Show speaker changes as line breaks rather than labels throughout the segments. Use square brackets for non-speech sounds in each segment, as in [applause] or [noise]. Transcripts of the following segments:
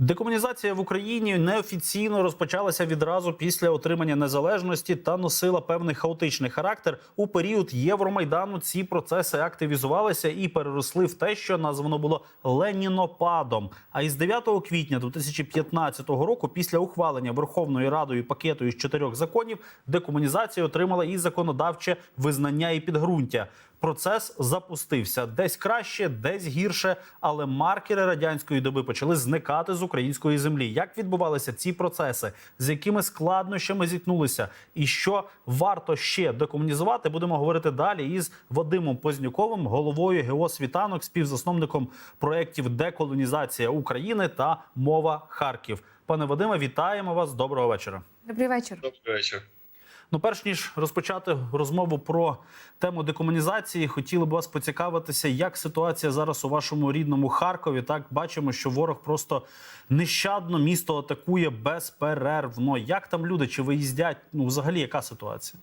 Декомунізація в Україні неофіційно розпочалася відразу після отримання незалежності та носила певний хаотичний характер. У період Євромайдану ці процеси активізувалися і переросли в те, що названо було Ленінопадом. А із 9 квітня 2015 року, після ухвалення Верховною Радою пакету із чотирьох законів, декомунізація отримала і законодавче визнання і підґрунтя. Процес запустився десь краще, десь гірше, але маркери радянської доби почали зникати з української землі. Як відбувалися ці процеси, з якими складнощами зіткнулися, і що варто ще декомунізувати, будемо говорити далі із Вадимом Познюковим, головою ГО «Світанок», співзасновником проєктів Деколонізація України та Мова Харків. Пане Вадиме, вітаємо вас. Доброго вечора.
Добрий вечір.
Добрий вечір.
Ну, перш ніж розпочати розмову про тему декомунізації, хотіли б вас поцікавитися, як ситуація зараз у вашому рідному Харкові. Так бачимо, що ворог просто нещадно місто атакує безперервно. Як там люди чи виїздять? Ну, взагалі, яка ситуація?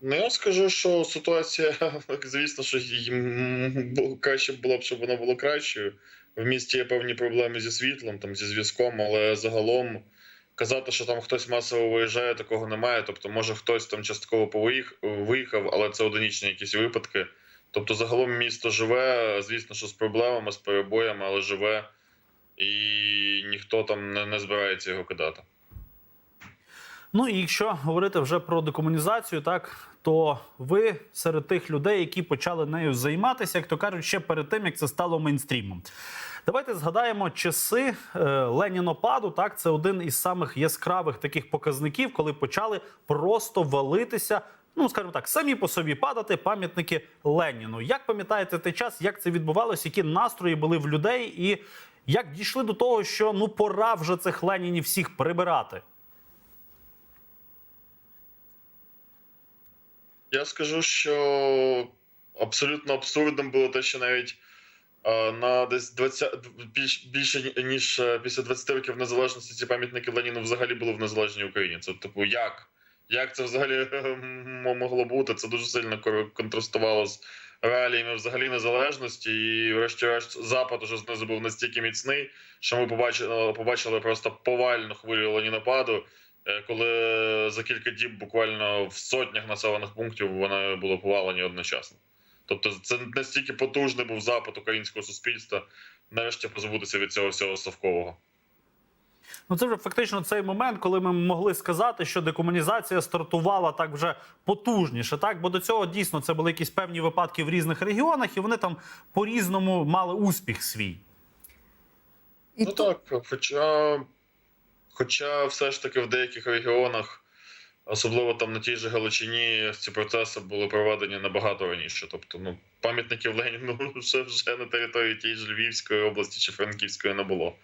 Ну, я скажу, що ситуація, [laughs] звісно, що їм краще було б, щоб вона була кращою. В місті є певні проблеми зі світлом, там зі зв'язком, але загалом казати, що там хтось масово виїжджає, такого немає. Тобто, може хтось там частково повиїх- виїхав, але це одиничні якісь випадки. Тобто, загалом місто живе, звісно, що з проблемами, з перебоями, але живе, і ніхто там не, не збирається його кидати.
Ну і якщо говорити вже про декомунізацію, так то ви серед тих людей, які почали нею займатися, як то кажуть, ще перед тим як це стало мейнстрімом. Давайте згадаємо часи е, Ленінопаду. Так, це один із самих яскравих таких показників, коли почали просто валитися. Ну, скажімо так, самі по собі падати пам'ятники Леніну. Як пам'ятаєте той час, як це відбувалося, які настрої були в людей, і як дійшли до того, що ну пора вже цих Ленінів всіх прибирати?
Я скажу, що абсолютно абсурдним було те, що навіть на десь 20, більш, більше ніж е, після 20 років незалежності ці пам'ятники Леніну взагалі були в незалежній Україні. Це типу, як? Як це взагалі [laughs] могло бути? Це дуже сильно контрастувало з реаліями взагалі незалежності. І, врешті-решт, Запад уже знизу був настільки міцний, що ми побачили, побачили просто повальну хвилю ленінопаду. Е, коли за кілька діб буквально в сотнях населених пунктів вони були повалені одночасно. Тобто, це настільки потужний був запит українського суспільства, нарешті позбутися від цього всього совкового.
Ну, це вже фактично цей момент, коли ми могли сказати, що декомунізація стартувала так вже потужніше. Так, бо до цього дійсно це були якісь певні випадки в різних регіонах, і вони там по-різному мали успіх свій.
І
ну
тут
так, хоча, хоча все ж таки в деяких регіонах, особливо там на тій же Галичині, ці процеси були проведені набагато раніше. Тобто, ну, пам'ятників Леніну [laughs] вже, вже на території тієї ж Львівської області чи Франківської не було.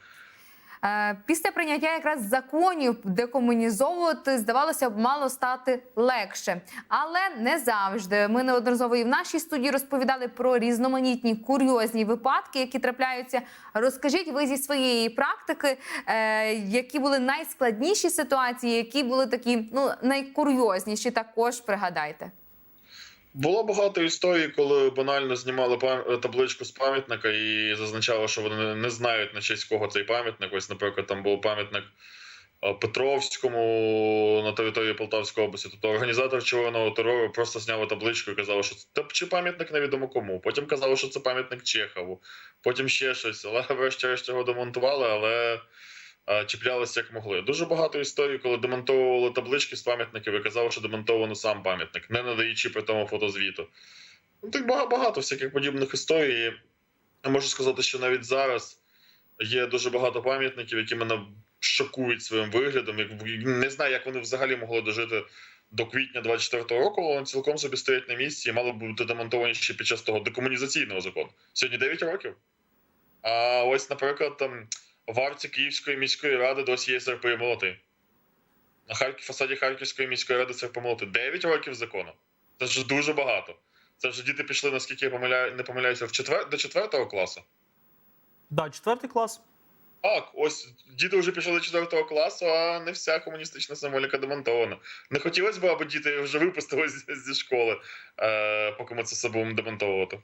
Е, після прийняття якраз законів декомунізовувати, здавалося б, мало стати легше, але не завжди. Ми неодноразово і в нашій студії розповідали про різноманітні курйозні випадки, які трапляються. Розкажіть ви зі своєї практики, е, які були найскладніші ситуації, які були такі ну найкурйозніші. Також пригадайте.
Було багато історій, коли банально знімали табличку з пам'ятника і зазначали, що вони не- знають на честь кого цей пам'ятник. Ось, наприклад, там був пам'ятник е, Петровському на території Полтавської області. Тобто організатор червоного терору просто зняв табличку і казав, що це чи пам'ятник невідомо кому. Потім казали, що це пам'ятник Чехову, потім ще щось. Але [laughs] врешті-решт його демонтували, але чіплялися як могли. Дуже багато історій, коли демонтовували таблички з пам'ятників і казали, що демонтовано сам пам'ятник, не надаючи при тому фотозвіту. Ну, так бага- багато всяких подібних історій. Я можу сказати, що навіть зараз є дуже багато пам'ятників, які мене шокують своїм виглядом. Не знаю, як вони взагалі могли дожити до квітня 24-го року, але вони цілком собі стоять на місці і мали бути демонтовані ще під час того декомунізаційного закону. Сьогодні 9 років. А ось, наприклад, там в арці Київської міської ради досі є СРП молоти. На Харків, фасаді Харківської міської ради СРП молоти. 9 років закону. Це ж дуже багато. Це вже діти пішли, наскільки я помиляю, не помиляюся, в четвер... до четвертого класу.
Да, четвертий клас.
Так, ось діти вже пішли до четвертого класу, а не вся комуністична символіка демонтована. Не хотілося б, аби діти вже випустились зі школи, е, поки ми це все будемо демонтовувати.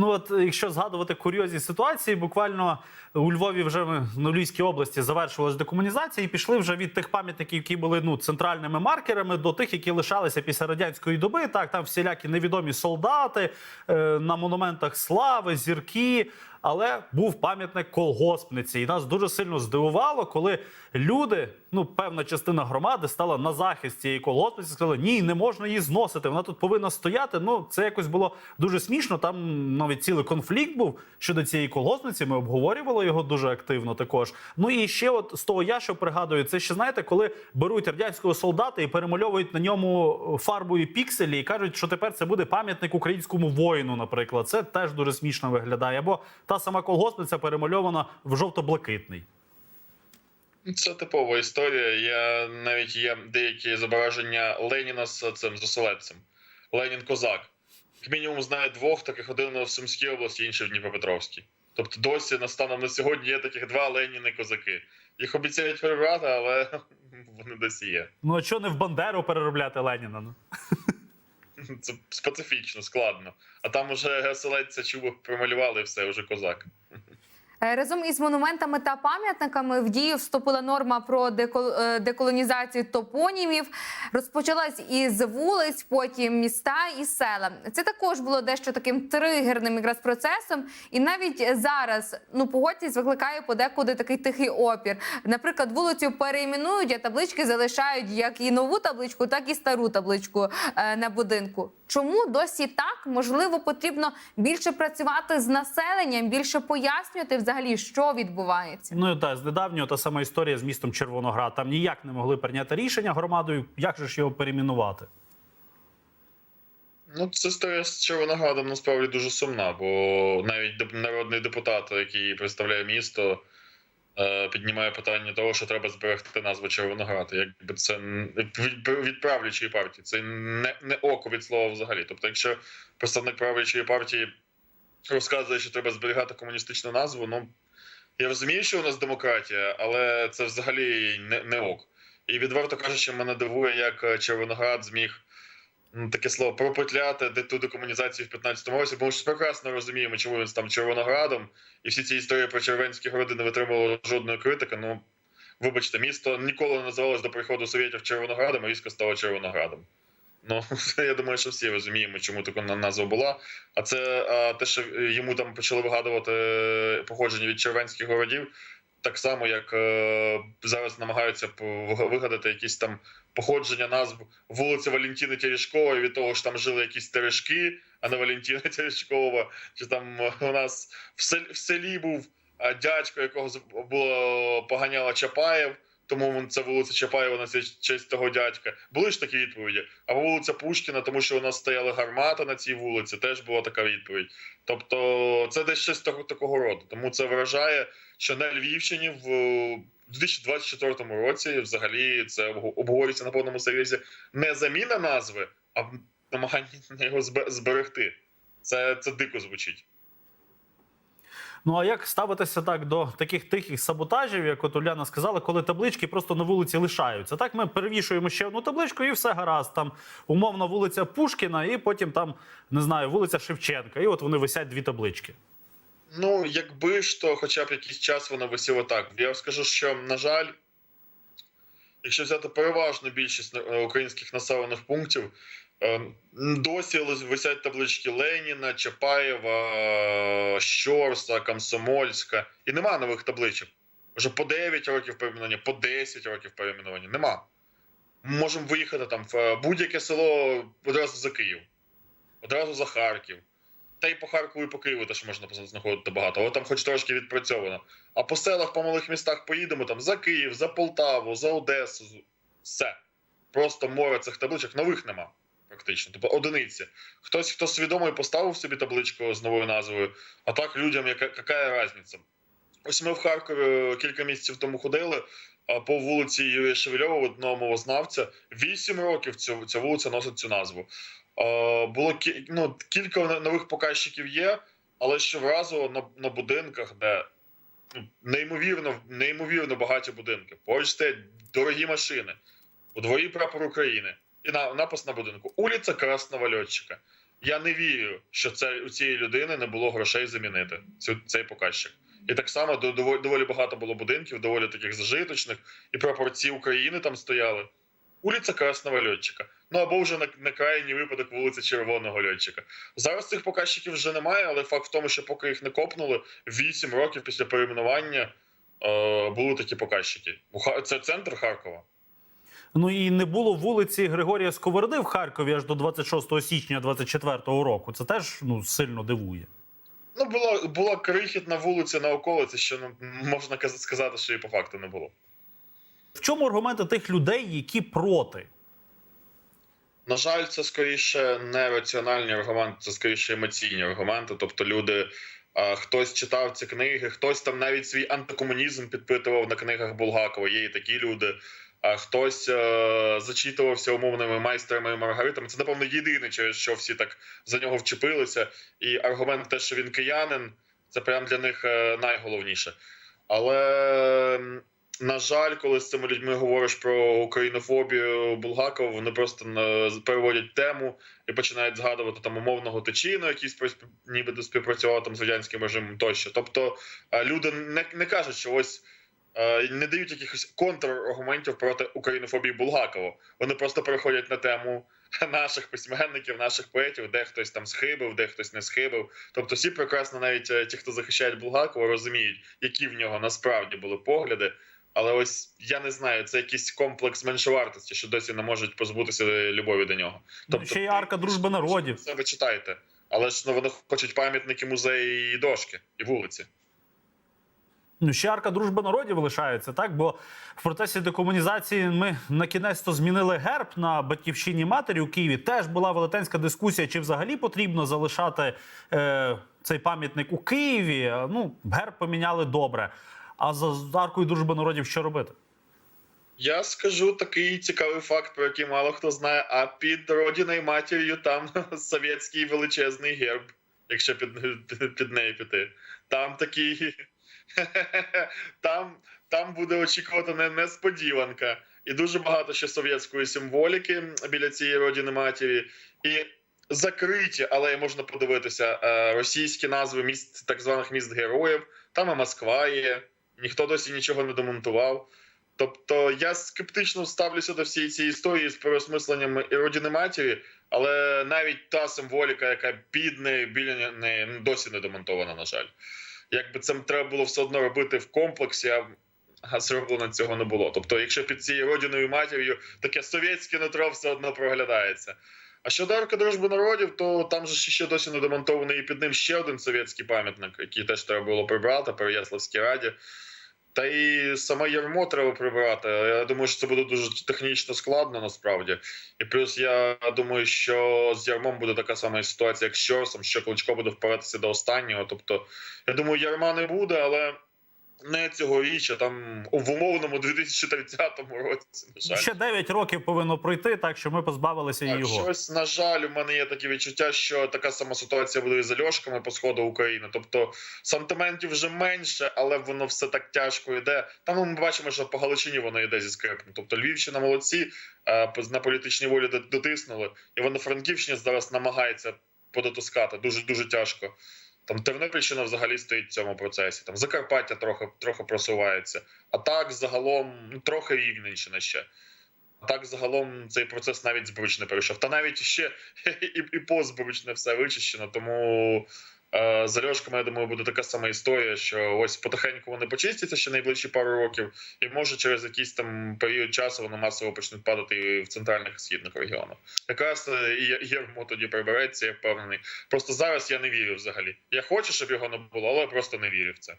Ну от е, якщо згадувати курйозні ситуації, буквально у Львові вже ми на Львівській області завершилась декомунізація, і пішли вже від тих пам'ятників, які були ну центральними маркерами, до тих, які лишалися після радянської доби. Так, там всілякі невідомі солдати е, на монументах слави, зірки. Але був пам'ятник колгоспниці, і нас дуже сильно здивувало, коли люди, ну певна частина громади, стала на захист цієї колгоспниці. Сказали, ні, не можна її зносити. Вона тут повинна стояти. Ну це якось було дуже смішно. Там навіть цілий конфлікт був щодо цієї колгоспниці. Ми обговорювали його дуже активно. Також ну і ще, от з того, я що пригадую, це ще знаєте, коли беруть радянського солдата і перемальовують на ньому фарбою пікселі, і кажуть, що тепер це буде пам'ятник українському воїну. Наприклад, це теж дуже смішно виглядає. Або та сама колгоспниця перемальована в жовто-блакитний.
Це типова історія. Я навіть є деякі зображення Леніна з цим з. Ленін Козак. Як мінімум знає двох, таких один в Сумській області, інший в Дніпропетровській. Тобто досі на станом на сьогодні є таких два Леніни козаки. Їх обіцяють перебрати, але [laughs] вони досі є.
Ну а що не в Бандеру переробляти Леніна? Ну? [laughs]
Це специфічно, складно. А там уже оселедця чубок промалювали і все, вже козак.
Е, Разом із монументами та пам'ятниками в дію вступила норма про е, деколонізацію топонімів. Розпочалась із вулиць, потім міста і села. Це також було дещо таким тригерним якраз процесом. І навіть зараз, ну погодьтесь, викликає подекуди такий тихий опір. Наприклад, вулицю перейменують, а таблички залишають як і нову табличку, так і стару табличку е, на будинку. Чому досі так? Можливо, потрібно більше працювати з населенням, більше пояснювати взагалі, що відбувається.
Ну так, з недавнього та сама історія з містом Червоноград. Там ніяк не могли прийняти рішення громадою, як же ж його перейменувати.
Ну, це історія з Червоноградом насправді дуже сумна, бо навіть народний депутат, який представляє місто, е, піднімає питання того, що треба зберегти назву Червоноград. Якби це від правлячої партії, це не, не око від слова взагалі. Тобто, якщо представник правлячої партії розказує, що треба зберігати комуністичну назву, ну я розумію, що у нас демократія, але це взагалі не, не ок. І відверто кажучи, мене дивує, як е, Червоноград зміг ну, таке слово пропетляти де ту декомунізацію в 15-му році, ми ж прекрасно розуміємо, чому він там Червоноградом, і всі ці історії про червенські городи не витримували жодної критики. Ну вибачте, місто ніколи не називалось до приходу совєтів Червоноградом, а різко стало Червоноградом. Ну, [laughs] я думаю, що всі розуміємо, чому така на- назва була. А це а, те, що йому там почали вигадувати е, походження від червенських городів, так само, як е, зараз намагаються вигадати якісь там походження назв вулиці Валентини Терешкової від того, що там жили якісь терешки, а не Валентина [laughs] Терешкова. Чи там е, у нас в селі, в селі був е, дядько, якого було поганяла Чапаєв. Тому це вулиця Чапаєва на честь того дядька. Були ж такі відповіді. Або вулиця Пушкіна, тому що у нас стояла гармата на цій вулиці, теж була така відповідь. Тобто, це десь щось такого роду. Тому це вражає, що на Львівщині в 2024 році взагалі це обговорюється на повному серйозі не заміна назви, а намагання його зберегти. Це, це дико звучить.
Ну а як ставитися так до таких тихих саботажів, як от Уляна сказала, коли таблички просто на вулиці лишаються? Так ми перевішуємо ще одну табличку, і все гаразд. Там умовно вулиця Пушкіна, і потім там не знаю, вулиця Шевченка. І от вони висять дві таблички.
Ну, якби ж то хоча б якийсь час воно висіло так. Я скажу, що, на жаль, якщо взяти переважну більшість е, українських населених пунктів, досі висять таблички Леніна, Чапаєва, е, Щорса, Комсомольська. І нема нових табличок. Вже по 9 років перейменування, по 10 років перейменування. Нема. Можемо виїхати там в е, будь-яке село одразу за Київ, одразу за Харків. Та й по Харкову, і по Києву теж можна знаходити багато, але там хоч трошки відпрацьовано. А по селах, по малих містах поїдемо там за Київ, за Полтаву, за Одесу. Все. Просто море цих табличок нових нема. Практично. Тобто одиниці. Хтось, хто свідомо поставив собі табличку з новою назвою, а так людям, яка, яка різниця? Ось ми в Харкові кілька місяців тому ходили по вулиці Юрія Шевельова, одного мовознавця. Вісім років цю, ця вулиця носить цю назву. Е, було ну, кілька нових показчиків є, але щоразу на, на будинках, де ну, неймовірно, неймовірно багаті будинки. Стоять дорогі машини, у дворі прапор України. На, напис на будинку: Улиця Красного Льотчика. Я не вірю, що це у цієї людини не було грошей замінити цю цей показчик. І так само доволі, доволі багато було будинків, доволі таких зажиточних, і прапорці України там стояли. Вулиця Красного льотчика. Ну або вже на, на крайній випадок вулиця Червоного льотчика. Зараз цих показчиків вже немає, але факт в тому, що поки їх не копнули, 8 років після перейменування е, були такі показчики. Це центр Харкова.
Ну і не було вулиці Григорія Сковороди в Харкові аж до 26 січня 24-го року. Це теж ну сильно дивує.
Ну, була, була крихітна вулиця на околиці, що ну, можна сказати, що і по факту не було.
В чому аргументи тих людей, які проти?
На жаль, це скоріше не раціональні аргументи, це скоріше емоційні аргументи. Тобто, люди, а, хтось читав ці книги, хтось там навіть свій антикомунізм підпитував на книгах Булгакова. Є і такі люди. А хтось е, зачитувався умовними майстрами і маргаритами. Це напевно єдине, через що всі так за нього вчепилися. І аргумент, те, що він киянин, це прям для них е, найголовніше. Але на жаль, коли з цими людьми говориш про українофобію Булгакова, вони просто переводять тему і починають згадувати там умовного Тичину, який нібито співпрацював там з радянським режимом тощо. Тобто е, люди не, не кажуть, що ось. Е, Не дають якихось контраргументів проти українофобії Булгакова. Вони просто переходять на тему [laughs] наших письменників, наших поетів, де хтось там схибив, де хтось не схибив. Тобто, всі прекрасно, навіть е, ті, хто захищають Булгакова, розуміють, які в нього насправді були погляди. Але ось я не знаю, це якийсь комплекс меншовартості, що досі не можуть позбутися любові до нього.
Тобто, ще й арка дружби народів.
Це ви читаєте. Але ж ну, вони хочуть пам'ятники, музеї і дошки, і вулиці.
Ну, ще арка дружби народів лишається, так? Бо в процесі декомунізації ми на кінець то змінили герб на батьківщині матері у Києві. Теж була велетенська дискусія, чи взагалі потрібно залишати е, цей пам'ятник у Києві. Ну, герб поміняли добре. А за аркою дружби народів що робити?
Я скажу такий цікавий факт, про який мало хто знає. А під родиною матір'ю там [laughs] совєтський величезний герб, якщо під, під нею піти. Там такий. [laughs] Там, там буде очікувати не- несподіванка. І дуже багато ще совєтської символіки біля цієї родини матері. І закриті, але можна подивитися е, російські назви міст, так званих міст героїв. Там і Москва є. Ніхто досі нічого не демонтував. Тобто я скептично ставлюся до всієї цієї історії з переосмисленням і родини матері, але навіть та символіка, яка під нею біля неї досі не демонтована, на жаль. Якби це треба було все одно робити в комплексі, а- а зроблено цього не було. Тобто, якщо під цією родиною матір'ю таке совєтське нутро все одно проглядається. А щодо арки дружби народів, то там же ще досі не демонтований і під ним ще один совєтський пам'ятник, який теж треба було прибрати при Яславській раді. Та і саме ярмо треба прибирати. Я думаю, що це буде дуже технічно складно насправді. І плюс я думаю, що з ярмом буде така сама ситуація, як з Чорсом, що Кличко буде впиратися до останнього. Тобто, я думаю, ярма не буде, але не цьогоріч, а там в умовному 2030 році. На жаль.
Ще 9 років повинно пройти, так що ми позбавилися
Так,
його.
щось, на жаль, у мене є таке відчуття, що така сама ситуація буде і з Альошками по сходу України. Тобто сантиментів вже менше, але воно все так тяжко йде. Там ми бачимо, що по Галичині воно йде зі скрипом. Тобто Львівщина молодці е, на політичній волі до- дотиснули. І воно Франківщина зараз намагається подотискати. Дуже дуже тяжко. Там Тернопільщина взагалі стоїть в цьому процесі. Там Закарпаття трохи трохи просувається. А так загалом ну, трохи Рівненщина ще. А так загалом цей процес навіть збручно перейшов. Та навіть ще [laughs] і, і позбручне все вичищено. Тому з Альошками, я думаю, буде така сама історія, що ось потихеньку вони почистяться ще найближчі пару років, і може через якийсь там період часу вони масово почнуть падати в центральних і східних регіонах. Якраз е, і Єрмо тоді прибереться, я впевнений. Просто зараз я не вірю взагалі. Я хочу, щоб його не було, але просто не вірю в це.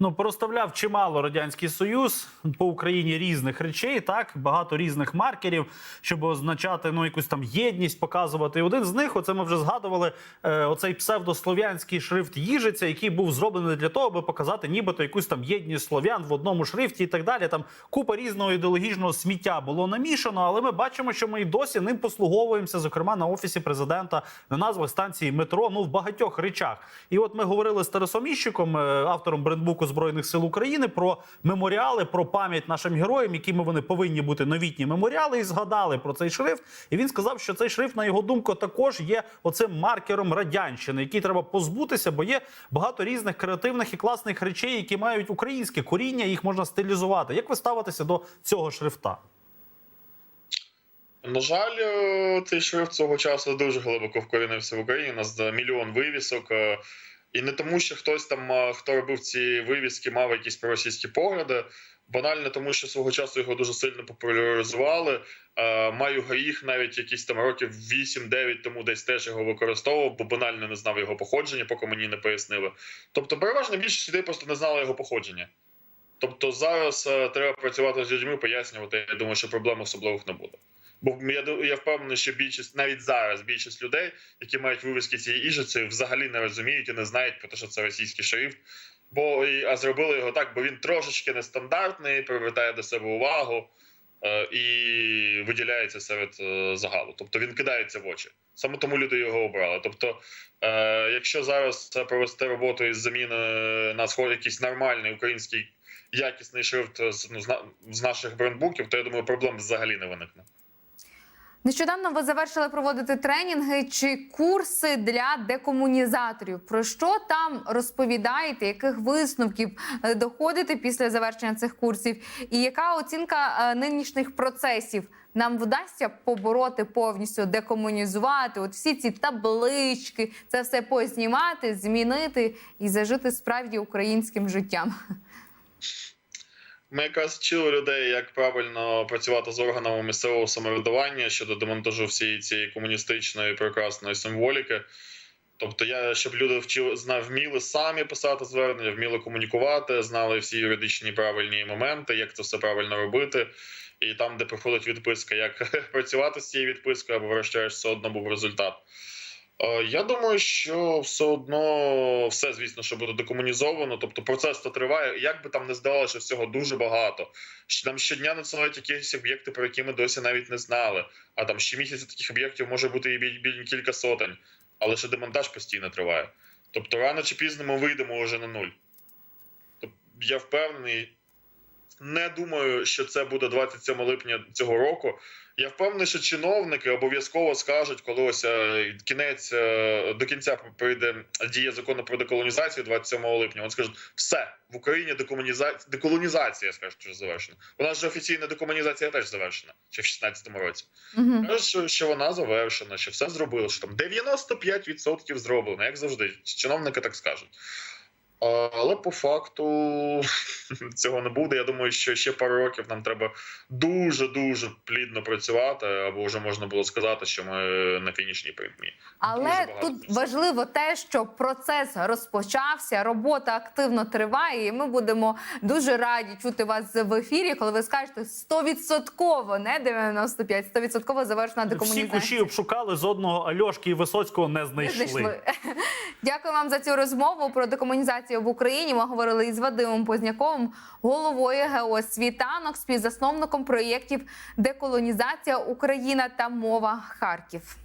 Ну, проставляв чимало радянський союз по Україні різних речей, так багато різних маркерів, щоб означати ну якусь там єдність, показувати. І один з них, оце ми вже згадували, е, оцей псевдослов'янський шрифт їжиця, який був зроблений для того, аби показати, нібито якусь там єдність слов'ян в одному шрифті і так далі. Там купа різного ідеологічного сміття було намішано, але ми бачимо, що ми і досі ним послуговуємося, зокрема на офісі президента, на назвах станції метро, ну в багатьох речах. І от ми говорили з Тарасом Іщиком, е, автором брендбуку розвитку збройних сил України про меморіали, про пам'ять нашим героям, якими вони повинні бути новітні меморіали, і згадали про цей шрифт. І він сказав, що цей шрифт, на його думку, також є оцим маркером радянщини, який треба позбутися, бо є багато різних креативних і класних речей, які мають українське коріння, їх можна стилізувати. Як ви ставитеся до цього шрифта?
На жаль, е, цей шрифт цього часу дуже глибоко вкорінився в Україні. У нас е, мільйон вивісок. І не тому, що хтось там, хто робив ці вивіски, мав якісь проросійські погляди. Банально тому, що свого часу його дуже сильно популяризували. Маю гріх навіть якісь там років 8-9 тому десь теж його використовував, бо банально не знав його походження, поки мені не пояснили. Тобто, переважна більшість людей просто не знала його походження. Тобто зараз е, треба працювати з людьми, пояснювати. Я думаю, що проблем особливих не буде. Бо я я впевнений, що більшість навіть зараз більшість людей, які мають вивіски цієї іжиці, взагалі не розуміють і не знають про те, що це російський шрифт. Бо а зробили його так, бо він трошечки нестандартний, привертає до себе увагу е, і виділяється серед е, загалу. Тобто він кидається в очі. Саме тому люди його обрали. Тобто, е, якщо зараз провести роботу із заміни на сход якийсь нормальний український якісний шрифт з, ну, з наших брендбуків, то я думаю, проблем взагалі не виникне.
Нещодавно ви завершили проводити тренінги чи курси для декомунізаторів. Про що там розповідаєте? Яких висновків е, доходите після завершення цих курсів? І яка оцінка е, нинішніх процесів? Нам вдасться побороти повністю декомунізувати? От всі ці таблички, це все познімати, змінити і зажити справді українським життям.
Ми якраз вчили людей, як правильно працювати з органами місцевого самоврядування щодо демонтажу всієї цієї комуністичної прекрасної символіки. Тобто, я щоб люди вчили зна, вміли самі писати звернення, вміли комунікувати, знали всі юридичні правильні моменти, як це все правильно робити. І там, де приходить відписка, як [laughs] працювати з цією відпискою, або врешті все одно був результат. Е, Я думаю, що все одно все, звісно, що буде декомунізовано. Тобто процес то триває. Як би там не здавалося, всього дуже багато. Там щодня надсилають якісь об'єкти, про які ми досі навіть не знали. А там щомісяця таких об'єктів може бути і біль кілька сотень, але ще демонтаж постійно триває. Тобто, рано чи пізно ми вийдемо вже на нуль. Тобто, я впевнений. Не думаю, що це буде 27 липня цього року. Я впевнений, що чиновники обов'язково скажуть, коли ось е, кінець е, до кінця прийде дія закону про деколонізацію 27 липня. Вони скажуть, все в Україні декомунізація, деколонізація скажуть, що завершена. У нас же офіційна декомунізація теж завершена, ще в 16-му році.
Мгм.
Кажуть, що, що вона завершена, що все зробили, що там 95% зроблено, як завжди. Чиновники так скажуть. Але по факту [laughs] цього не буде. Я думаю, що ще пару років нам треба дуже дуже плідно працювати, або вже можна було сказати, що ми на фінішній прямі.
Але тут важливо те, що процес розпочався, робота активно триває, і ми будемо дуже раді чути вас в ефірі, коли ви скажете 100%, не 95, 100% завершена
Всі
декомунізація.
кущі обшукали з одного Альошки і Висоцького не
Не
знайшли.
знайшли. [laughs] Дякую вам за цю розмову про декомунізацію в Україні. Ми говорили із Вадимом Позняковим, головою ГО «Світанок», співзасновником проєктів Деколонізація Україна та мова Харків.